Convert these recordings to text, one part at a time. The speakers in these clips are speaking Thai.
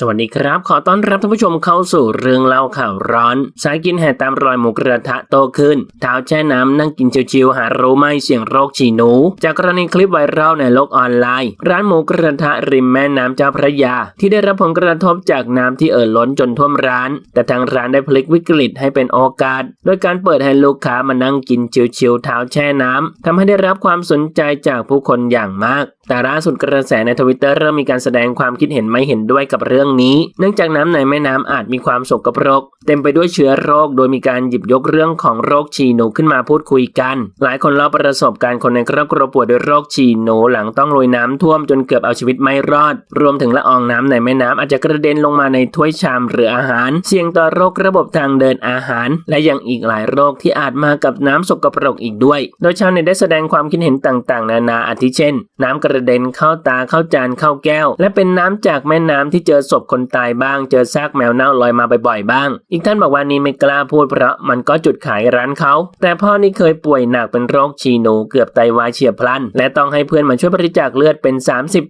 สวัสดีครับ ขอต้อนรับท่านผู้ชมเข้าสู่เรื่องเล่าข่าวร้อน สายกินแห่ตามรอยหมูกระทะโตขึ้น เท้าแช่น้ำนั่งกินชิวๆหารู้ไหมเสี่ยงโรคฉี่หนู จากกรณีคลิปไวรัลในโลกออนไลน์ ร้านหมูกระทะริมแม่น้ำเจ้าพระยา ที่ได้รับผลกระทบจากน้ำที่เอ่อล้นจนท่วมร้าน แต่ทางร้านได้พลิกวิกฤตให้เป็นโอกาส โดยการเปิดให้ลูกค้ามานั่งกินชิวๆเท้าแช่น้ำทำให้ได้รับความสนใจจากผู้คนอย่างมาก แต่ล่าสุดกระแสในทวิตเตอร์เริ่มมีการแสดงความคิดเห็นไม่เห็นด้วยกับเรื่องนี้ เนื่องจากน้ำในแม่น้ำอาจมีความสกปรก เต็มไปด้วยเชื้อโรค โดยมีการหยิบยกเรื่องของโรคฉี่หนูขึ้นมาพูดคุยกัน หลายคนเล่าประสบการณ์คนในครอบครัวป่วยด้วยโรคฉี่หนูหลังต้องลุยน้ำท่วมจนเกือบเอาชีวิตไม่รอด รวมถึงละอองน้ำในแม่น้ำอาจจะกระเด็นลงมาในถ้วยชามหรืออาหาร เสี่ยงต่อโรคระบบทางเดินอาหาร และยังอีกหลายโรคที่อาจมากับน้ำสกปรกอีกด้วย โดยชาวเน็ตได้แสดงความคิดเห็นต่าง ๆ นานาอาทิเช่น น้ำกระเด็นเข้าตาเข้าจานเข้าแก้ว และเป็นน้ำจากแม่น้ำที่เจอศพคนตายบ้าง เจอซากแมวเน่าลอยมาบ่อยๆบ้าง อีกท่านบอกว่านี่ไม่กล้าพูดเพราะมันก็จุดขายร้านเขา แต่พ่อนี่เคยป่วยหนักเป็นโรคฉี่หนูเกือบไตวายเฉียบพลัน และต้องให้เพื่อนมาช่วยบริจาคเลือดเป็น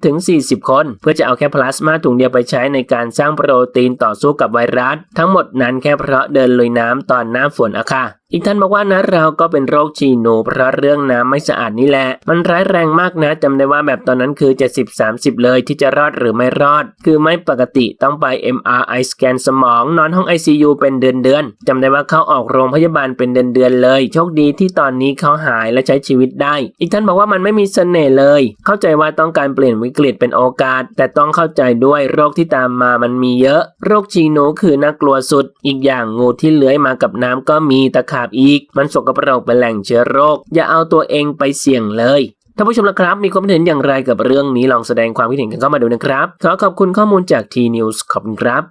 30-40 คน เพื่อจะเอาแค่พลาสมาถุงเดียวไปใช้ในการสร้างโปรตีนต่อสู้กับไวรัส ทั้งหมดนั้นแค่เพราะเดินลุยน้ำตอนหน้าฝนอะค่ะอีกท่านบอกว่านะเราก็เป็นโรคฉี่หนูเพราะเรื่องน้ำไม่สะอาดนี่แหละ มันร้ายแรงมากนะจำได้ว่าแบบตอนนั้นคือ 70-30 เลยที่จะรอดหรือไม่รอด คือไม่ปกติต้องไป MRI สแกนสมอง นอนห้อง ICU เป็นเดือนๆจำได้ว่าเขาออกโรงพยาบาลเป็นเดือนๆเลย โชคดีที่ตอนนี้เขาหายและใช้ชีวิตได้ อีกท่านบอกว่ามันไม่มีเสน่ห์เลย เข้าใจว่าต้องการเปลี่ยนวิกฤตเป็นโอกาส แต่ต้องเข้าใจด้วยโรคที่ตามมามันมีเยอะ โรคฉี่หนูคือน่ากลัวสุด อีกอย่างงูที่เลื้อยมากับน้ำก็มีตะขาบอีก มันสกปรกเป็นแหล่งเชื้อโรค อย่าเอาตัวเองไปเสี่ยงเลยท่านผู้ชมละครับ มีความคิดเห็นอย่างไรกับเรื่องนี้ลองแสดงความคิดเห็นกันเข้ามาดูนะครับ ขอขอบคุณข้อมูลจากทีนิวส์ขอบคุณครับ